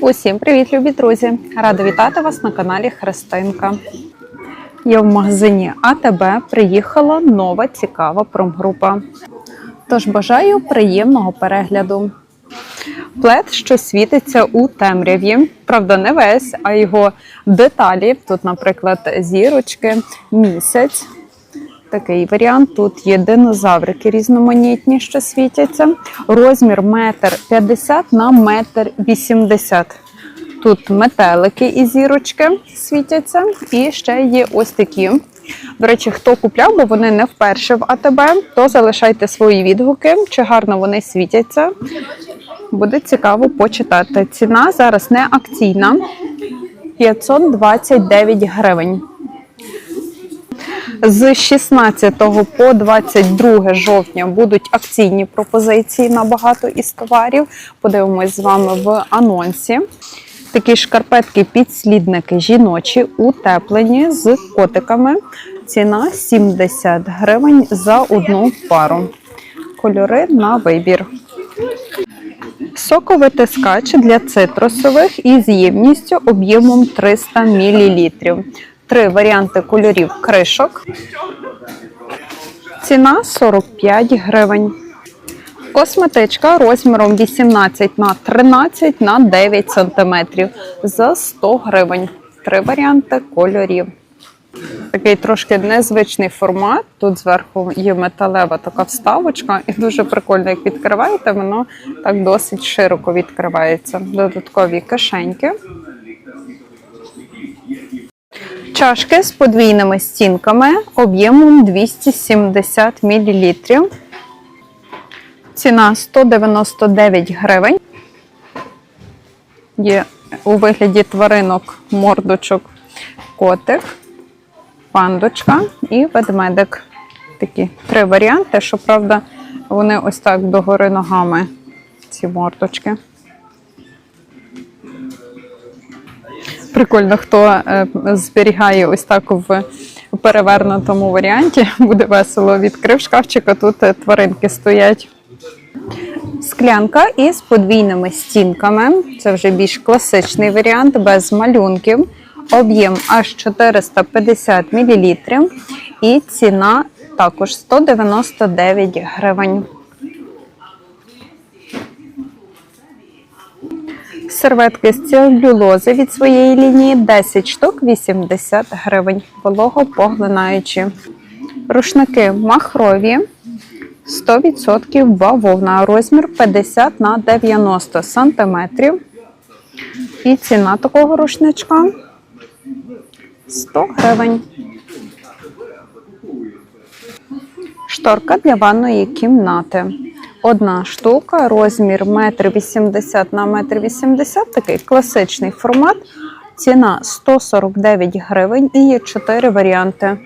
Усім привіт, любі друзі! Рада вітати вас на каналі Христинка. Я в магазині АТБ приїхала нова цікава промгрупа. Тож бажаю приємного перегляду. Плед, що світиться у темряві, правда, не весь, а його деталі. Тут, наприклад, зірочки, місяць. Такий варіант. Тут є динозаврики різноманітні, що світяться. Розмір метр 50 на метр 80. Тут метелики і зірочки світяться. І ще є ось такі. До речі, хто купляв, бо вони не вперше в АТБ, то залишайте свої відгуки, чи гарно вони світяться. Буде цікаво почитати. Ціна зараз не акційна 529 гривень. З 16 по 22 жовтня будуть акційні пропозиції на багато із товарів. Подивимось з вами в анонсі. Такі шкарпетки підслідники жіночі, утеплені з котиками. Ціна 70 гривень за одну пару. Кольори на вибір. Соковитискач для цитрусових із ємністю об'ємом 300 мл. Три варіанти кольорів кришок. Ціна 45 гривень. Косметичка розміром 18 на 13 на 9 см за 100 гривень. Три варіанти кольорів. Такий трошки незвичний формат. Тут зверху є металева така вставочка, і дуже прикольно, як відкриваєте, воно так досить широко відкривається. Додаткові кишеньки. Чашки з подвійними стінками об'ємом 270 мл. Ціна 199 гривень. Є у вигляді тваринок, мордочок, котик, пандочка і ведмедик. Такі три варіанти. Щоправда, вони ось так догори ногами, ці мордочки. Прикольно, хто е, зберігає ось так в перевернутому варіанті. Буде весело. Відкрив шкафчик, а тут е, тваринки стоять. Склянка із подвійними стінками. Це вже більш класичний варіант, без малюнків. Об'єм аж 450 мл. І ціна також 199 гривень. Серветки з целюлози від своєї лінії 10 штук 80 гривень. Вологопоглинаючі. Рушники махрові 100% бавовна. Розмір 50 на 90 сантиметрів. І ціна такого рушничка 100 гривень. Шторка для ванної кімнати. Одна штука, розмір 1,80 на 1,80 такий класичний формат. Ціна 149 гривень і є 4 варіанти.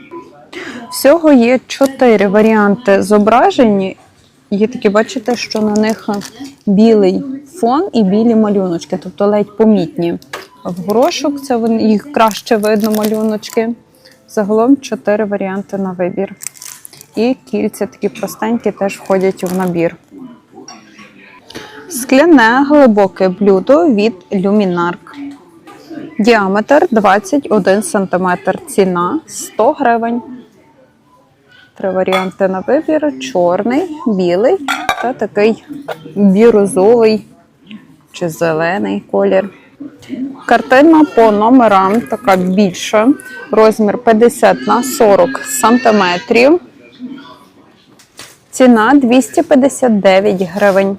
Всього є 4 варіанти зображені. Є такі, бачите, що на них білий фон і білі малюночки, тобто ледь помітні. В горошок це їх краще видно малюночки. Загалом 4 варіанти на вибір. І кільця такі простенькі теж входять в набір. Скляне глибоке блюдо від Люмінарк. Діаметр 21 см. Ціна 100 гривень. Три варіанти на вибір: чорний, білий та такий бірозовий чи зелений колір. Картина по номерам така більша. Розмір 50 на 40 сантиметрів. Ціна 259 гривень.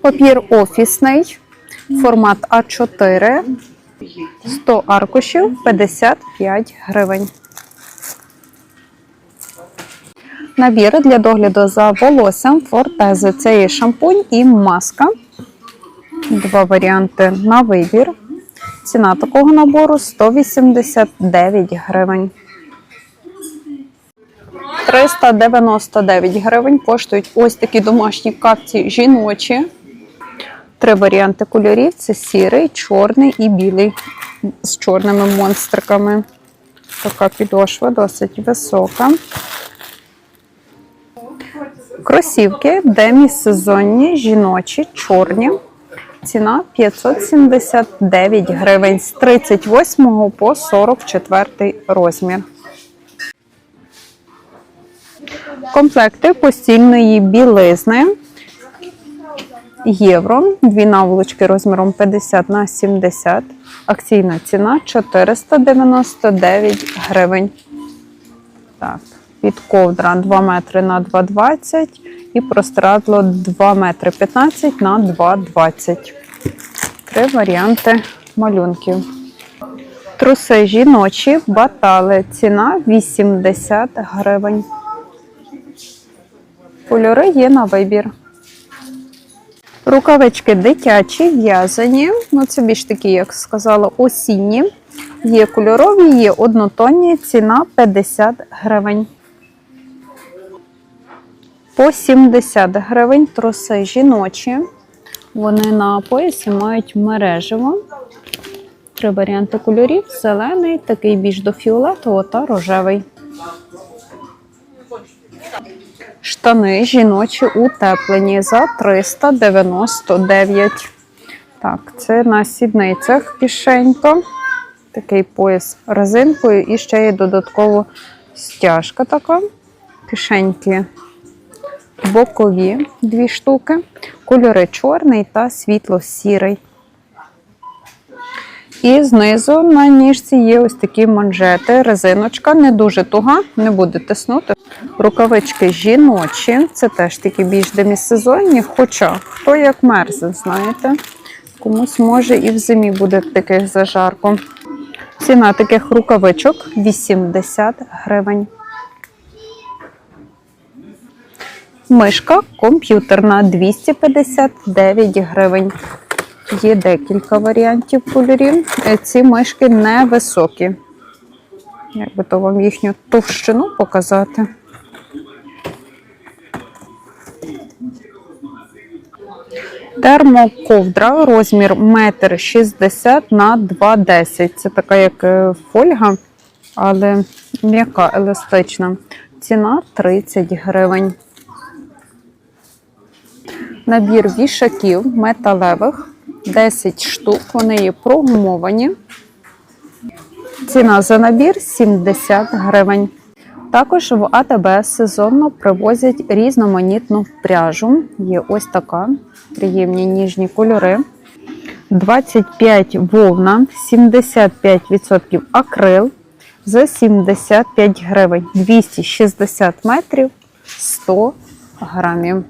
Папір офісний, формат А4, 100 аркушів, 55 гривень. Набір для догляду за волоссям Фортези. Це є шампунь і маска. Два варіанти на вибір. Ціна такого набору 189 гривень. 399 гривень коштують ось такі домашні капці жіночі. Три варіанти кольорів: це сірий, чорний і білий з чорними монстриками. Така підошва досить висока. Кросівки демісезонні, жіночі, чорні. Ціна 579 гривень з 38 по 44 розмір. Комплекти постільної білизни. Євро. Дві наволочки розміром 50 на 70. Акційна ціна 499 гривень. Так, під ковдра 2 метри на 2,20 і простирадло 2 метри 15 на 2,20. Три варіанти малюнків. Труси жіночі, батали. Ціна 80 гривень. Кольори є на вибір. Рукавички дитячі, в'язані. Ну, це більш такі, як сказала, осінні. Є кольорові, є однотонні, ціна 50 гривень. По 70 гривень труси жіночі. Вони на поясі мають мережево. Три варіанти кольорів: зелений, такий більш до фіолетового та рожевий. Штани жіночі утеплені за 399. Так, це на сідницях кишенька. Такий пояс резинкою і ще є додатково стяжка така. Кишеньки бокові дві штуки. Кольори чорний та світло-сірий. І знизу на ніжці є ось такі манжети, резиночка, не дуже туга, не буде тиснути. Рукавички жіночі, це теж такі більш демісезонні, хоча хто як мерзне, знаєте, комусь може і в зимі буде таких зажарко. Ціна таких рукавичок 80 гривень. Мишка комп'ютерна 259 гривень. Є декілька варіантів кольорів. Е, Ці мишки невисокі. Як би то вам їхню товщину показати. Термоковдра, розмір 1,60 м на 2,10 Це така як е, фольга, але м'яка, еластична. Ціна 30 гривень. Набір вішаків металевих 10 штук. Вони є прогумовані. Ціна за набір 70 гривень. Також в АТБ сезонно привозять різноманітну пряжу. Є ось така приємні ніжні кольори. 25 вовна, 75% акрил за 75 гривень. 260 метрів 100 грамів.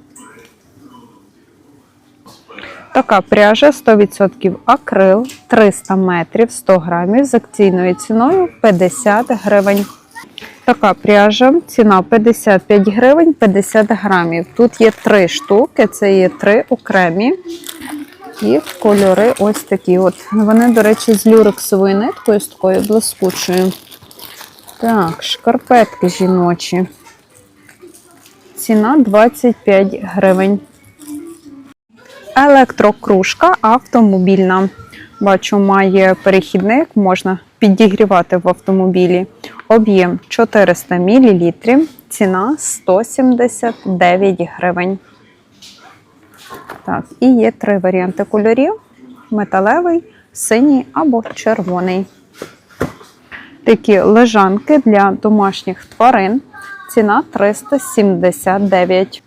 Така пряжа 100% акрил 300 метрів 100 грамів з акційною ціною 50 гривень. Така пряжа, ціна 55 гривень 50 грамів. Тут є три штуки, це є три окремі. І кольори ось такі. От. Вони, до речі, з люрексовою ниткою, з такою блискучою. Так, шкарпетки жіночі. Ціна 25 гривень. Електрокружка автомобільна. Бачу, має перехідник, можна підігрівати в автомобілі. Об'єм 400 мл, ціна 179 гривень. Так, і є три варіанти кольорів: металевий, синій або червоний. Такі лежанки для домашніх тварин. Ціна 379.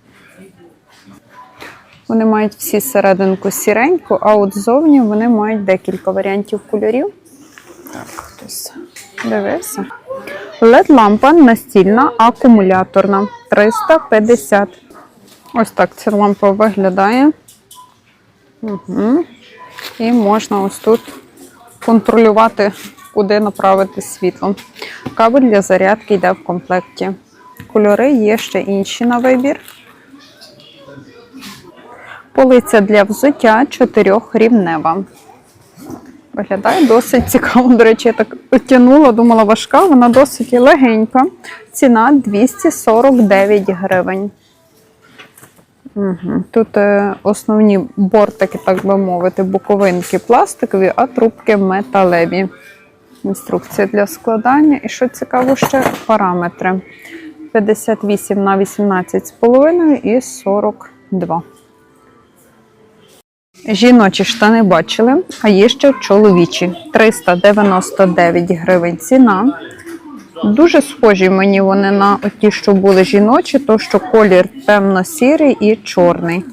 Вони мають всі серединку сіреньку, а от зовні вони мають декілька варіантів кольорів. Так, хтось дивився. LED-лампа настільна, акумуляторна 350. Ось так ця лампа виглядає. Угу. І можна ось тут контролювати, куди направити світло. Кабель для зарядки йде в комплекті. Кольори є ще інші на вибір. Полиця для взуття чотирьохрівнева. Виглядає досить цікаво. До речі, я так тянула, думала важка, вона досить легенька. Ціна 249 гривень. Угу. Тут е, основні бортики, так би мовити, боковинки пластикові, а трубки металеві. Інструкція для складання. І що цікаво, ще параметри: 58 на 18,5 і 42. Жіночі штани бачили, а є ще чоловічі. 399 гривень ціна. Дуже схожі мені вони на ті, що були жіночі, то що колір темно-сірий і чорний.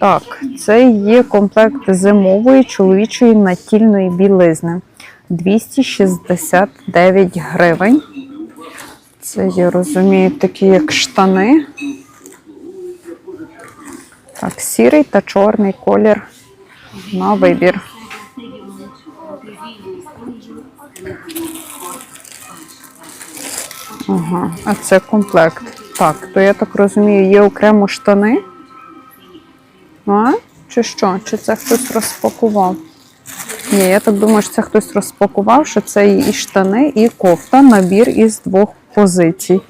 Так, це є комплект зимової чоловічої натільної білизни. 269 гривень. Це, я розумію, такі як штани. Так, сірий та чорний колір на вибір. Ага, а це комплект. Так, то я так розумію, є окремо штани. А? Чи що? Чи це хтось розпакував? Ні, я так думаю, що це хтось розпакував, що це і штани, і кофта, набір із двох позицій.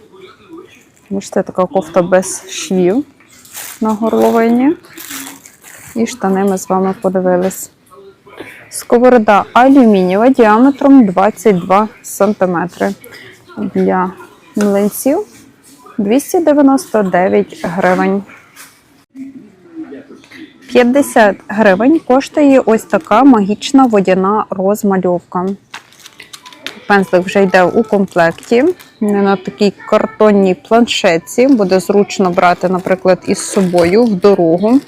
Бачите, така кофта без швів на горловині. І штани ми з вами подивились. Сковорода алюмінієва діаметром 22 см. Для млинців 299 гривень. 50 гривень коштує ось така магічна водяна розмальовка. Пензлик вже йде у комплекті. На такій картонній планшетці буде зручно брати, наприклад, із собою в дорогу.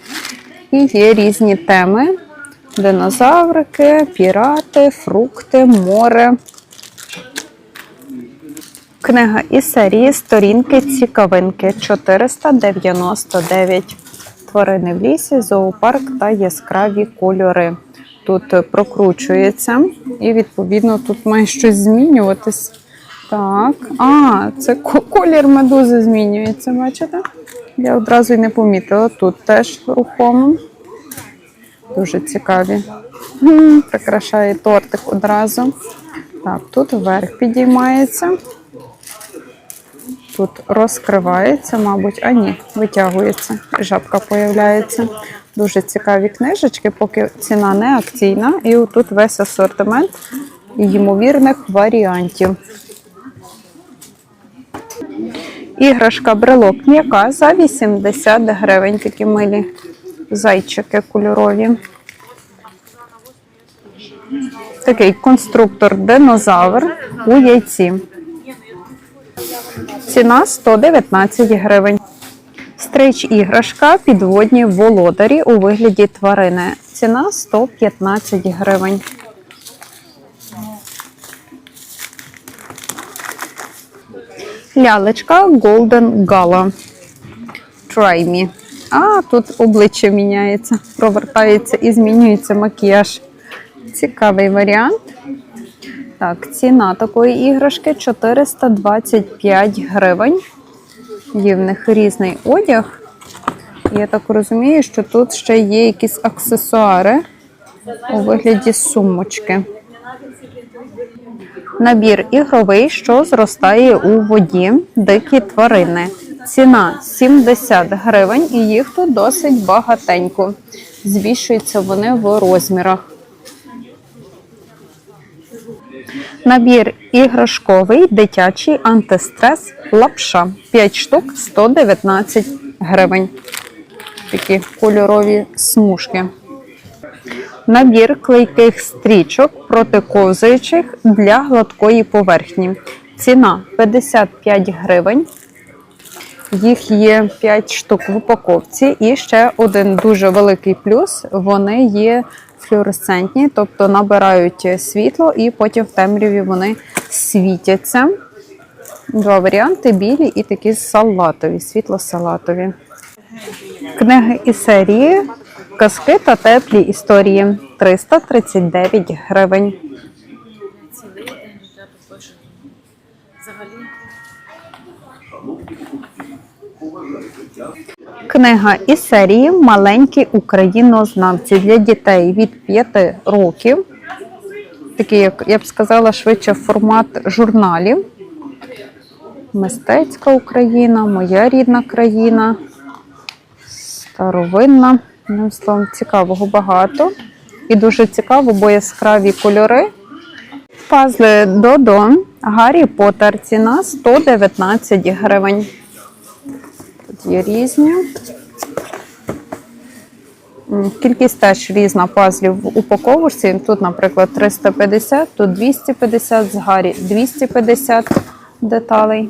І є різні теми: динозаврики, пірати, фрукти, море. Книга із серії Сторінки цікавинки 499. Тварини в лісі, зоопарк та яскраві кольори. Тут прокручується, і, відповідно, тут має щось змінюватись. Так, а, це колір медузи змінюється, бачите? Я одразу й не помітила. Тут теж рухомо. Дуже цікаві. Прикрашає тортик одразу. Так, тут вверх підіймається. Тут розкривається, мабуть, а ні, витягується. Жабка появляється. Дуже цікаві книжечки, поки ціна не акційна. І тут весь асортимент ймовірних варіантів. Іграшка брелок м'яка за 80 гривень. Такі милі зайчики кольорові. Такий конструктор динозавр у яйці. Ціна 119 гривень. Стрич іграшка підводні володарі у вигляді тварини. Ціна 115 гривень. Лялечка Golden Gala. Try me. А, тут обличчя міняється, провертається і змінюється макіяж. Цікавий варіант. Так, ціна такої іграшки 425 гривень. Є в них різний одяг. Я так розумію, що тут ще є якісь аксесуари у вигляді сумочки. Набір ігровий, що зростає у воді, дикі тварини. Ціна 70 гривень, і їх тут досить багатенько. Збільшуються вони в розмірах. Набір іграшковий, дитячий антистрес лапша. 5 штук 119 гривень. Такі кольорові смужки. Набір клейких стрічок протиковзаючих для гладкої поверхні. Ціна 55 гривень. Їх є 5 штук в упаковці. І ще один дуже великий плюс: вони є флюоресцентні, тобто набирають світло і потім в темряві вони світяться. Два варіанти: білі і такі салатові, світло-салатові. Книги із серії Казки та теплі історії 339 гривень. Книга із серії Маленькі українознавці для дітей від 5 років. Такий, як я б сказала, швидше формат журналів. Мистецька Україна, моя рідна країна. старовинна. Одним словом, цікавого багато. І дуже цікаво, бо яскраві кольори. Пазли Додо Гаррі Поттер. Ціна 119 гривень. Тут є різні. Кількість теж різна пазлів в упаковочці. Тут, наприклад, 350, тут 250 з Гаррі 250 деталей.